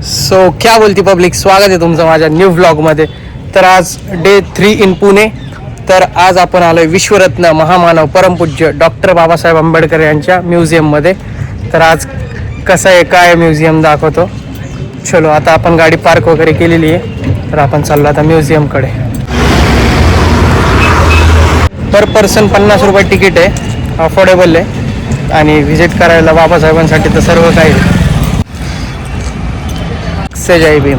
So क्या बोलती public स्वागत आहे तुमचं माझ्या न्यू व्लॉगमध्ये तर आज डे थ्री इन पुणे तर आज आपण आलोय विश्वरत्न महामानव परमपूज्य डॉक्टर बाबासाहेब आंबेडकर यांच्या म्युझियममध्ये तर आज कसं आहे काय म्युझियम दाखवतो. चलो आता आपण गाडी पार्क वगैरे केलेली आहे. तर आपण चाललो आता म्युझियमकडे पर पर्सन पन्नास रुपये तिकीट आहे. अफोर्डेबल आहे. आणि व्हिजिट करायला बाबासाहेबांसाठी तर सर्व काही आहे. जय भीम।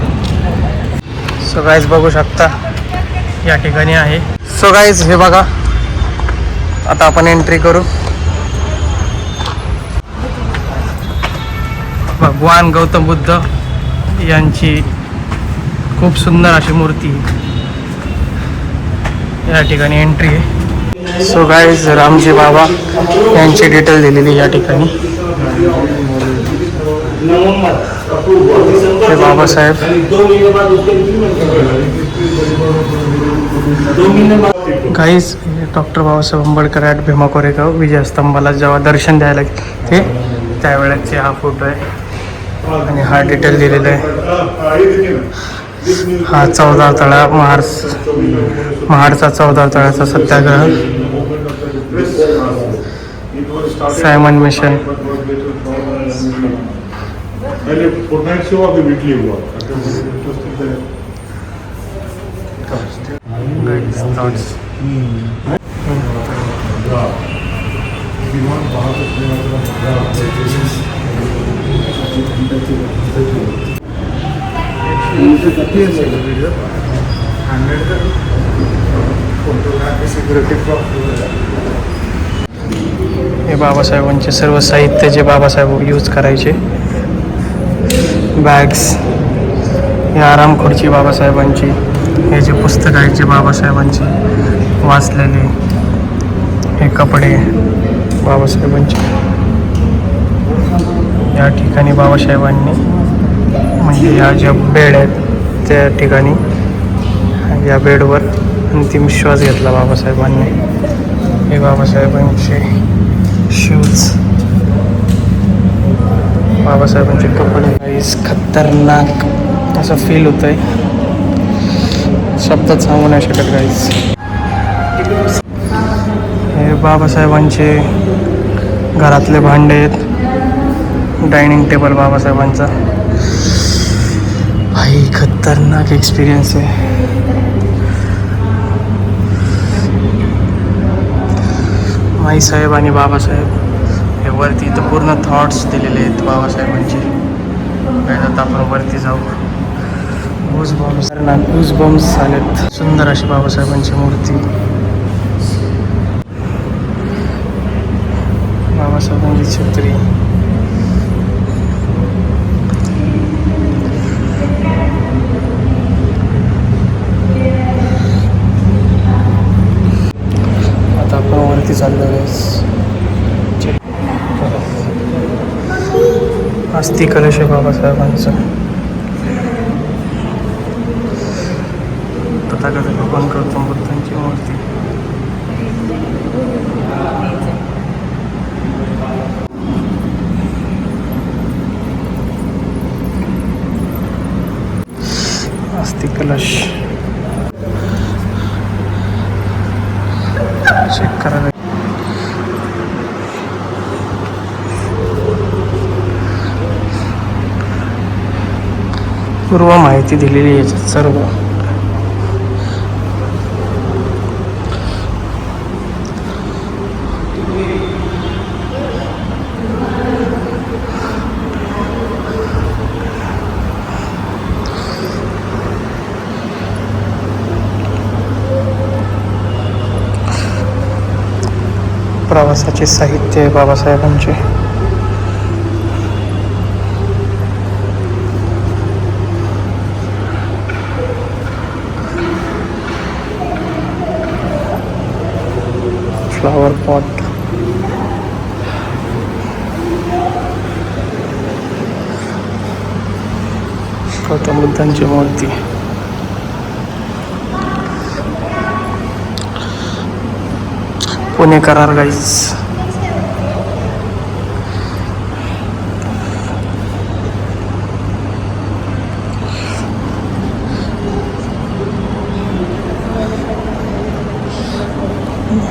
सो गाईज बघू शकता या ठिकाणी आहे. सो गाईज हे बघा. आता आपण एंट्री करू. भगवान गौतम बुद्ध यांची खूप सुंदर अशी मूर्ती या ठिकाणी एंट्री आहे. सो गाईज रामजी बाबा यांची डिटेल दिलेली या ठिकाणी. हे बाबासाहेब. काहीच डॉक्टर बाबासाहेब आंबेडकर ॲट भीमा कोरेगाव विजयस्तंभाला जेव्हा दर्शन द्यायला ते त्यावेळेचे हा फोटो आहे. आणि हा डिटेल दिलेला आहे. हा चौदा तळा महाड महाडचा चौदा तळ्याचा सत्याग्रह. सायमन मिशन पहले फोर्टनाइट से हुआ फिर वीकली हुआ इंटरेस्टिंग है thoughts. हे बाबासाहेबांचे सर्व साहित्य जे बाबासाहेब यूज़ करायचे बॅग्स हे आराम खुर्ची बाबासाहेबांची हे जे पुस्तक आहेत जे बाबासाहेबांची वाचलेले हे कपडे बाबासाहेबांचे. या ठिकाणी बाबासाहेबांनी म्हणजे या ज्या बेड आहेत त्या ठिकाणी या बेडवर अंतिम श्वास घेतला बाबासाहेबांनी. हे बाबासाहेबांचे शूज बाबासाहेबांचे कपडे काहीच खतरनाक असं फील होत आहे शब्दात सांगू नाही शकत काहीच हे बाबासाहेबांचे घरातले भांडे आहेत. डायनिंग टेबल बाबासाहेबांचा. भाई खतरनाक एक्सपिरियन्स आहे. माईसाहेब आणि बाबासाहेब. हे वरती इथं पूर्ण थॉट्स दिलेले आहेत बाबासाहेबांचे. काय आता आपण वरती जाऊ. गुज बॉम्ब्स गुज बॉम्ब्स आलेत सुंदर अशी बाबासाहेबांची मूर्ती. बाबासाहेबांची छत्री आता आपण वरती चाललो अस्ति कलश बाबासाहेबांचं तथागत भगवान गौतम बुद्धांची मूर्ती अस्थि कलश चेक करायला पूर्व माहिती दिलेली आहे सर्व. प्रवासाचे साहित्य आहे बाबासाहेबांचे. फ्लावर पॉट गौतम बुद्धांची मूर्ती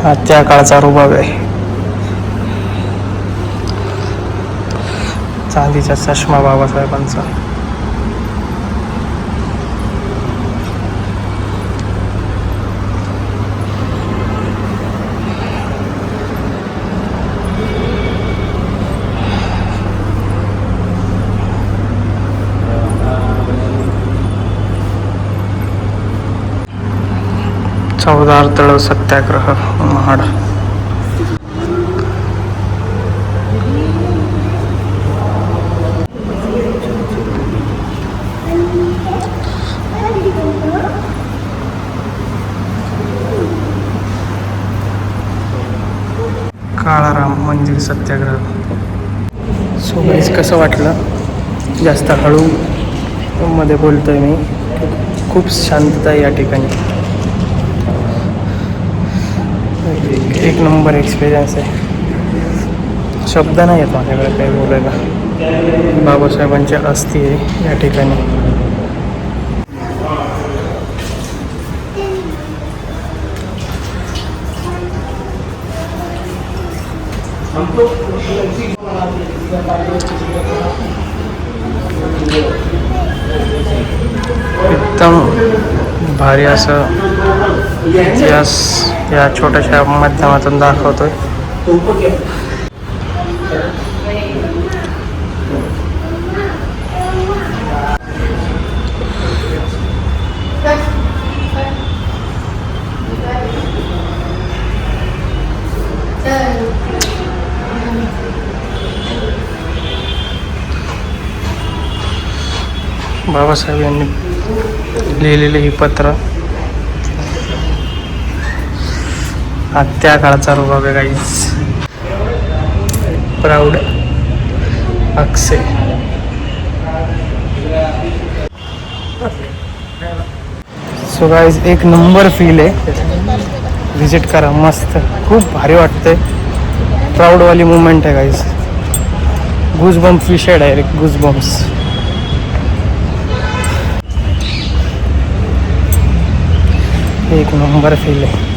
हा त्या काळचा रुबाब आहे. चांदीचा चष्मा बाबासाहेबांचा. चौदार तळव सत्याग्रह महाड. काळाराम मंदिर सत्याग्रह. सो गाईज कसं वाटलं? जास्त हळू मध्ये बोलतोय मी. खूप शांतता या ठिकाणी. एक- नंबर एक्सपिरियन्स आहे. शब्द नाही येत माझ्याकडे काही बोलायला. बाबासाहेबांची अस्थी आहे या ठिकाणी. एकदम भारी असं इतिहास या छोट्याशा माध्यमातून दाखवतोय. बाबासाहेब यांनी लिहिलेले ही पत्र हा त्या काळचा रुबाब आहे guys proud Akshay. So guys एक नंबर फील आहे. व्हिजिट करा मस्त. खूप भारी वाटतंय. प्राऊडवाली मुवमेंट आहे गाईज गुज बम्स विषय डायरेक्ट गुज बम्स एक नंबर फील आहे.